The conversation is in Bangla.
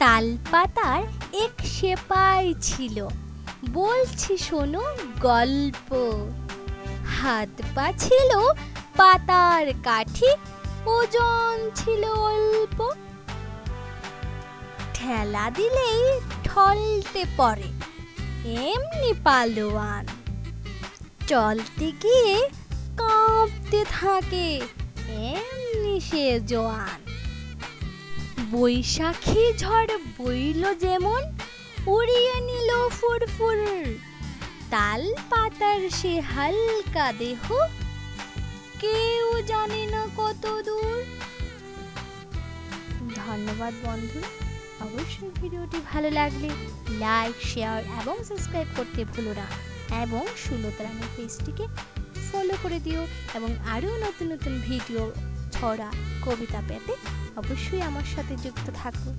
তালপাতার এক সেপাই ছিল। বলছি, শোনো গল্প। হাত পা ছিল পাতার কাঠি, ওজন ছিল অল্প। ঠেলা দিলেই ঠলতে পড়ে, এমনি পালোয়ান। চলতে গিয়ে কাঁপতে থাকে, এমনি সে জোয়ান। বৈশাখী ঝড় বইল যেমন, উড়িয়ে নিল ফুরফুর। তাল পাতার সে হালকা দেহ, কেউ জানে না কত দূর। ধন্যবাদ বন্ধু, অবশ্যই ভিডিওটি ভালো লাগলে লাইক, শেয়ার এবং সাবস্ক্রাইব করতে ভুলো না। এবং সুলতারানি পেজটিকে ফলো করে দিও এবং আরও নতুন নতুন ভিডিও ছড়া কবিতা পেতে অবশ্যই আমার সাথে যুক্ত থাকো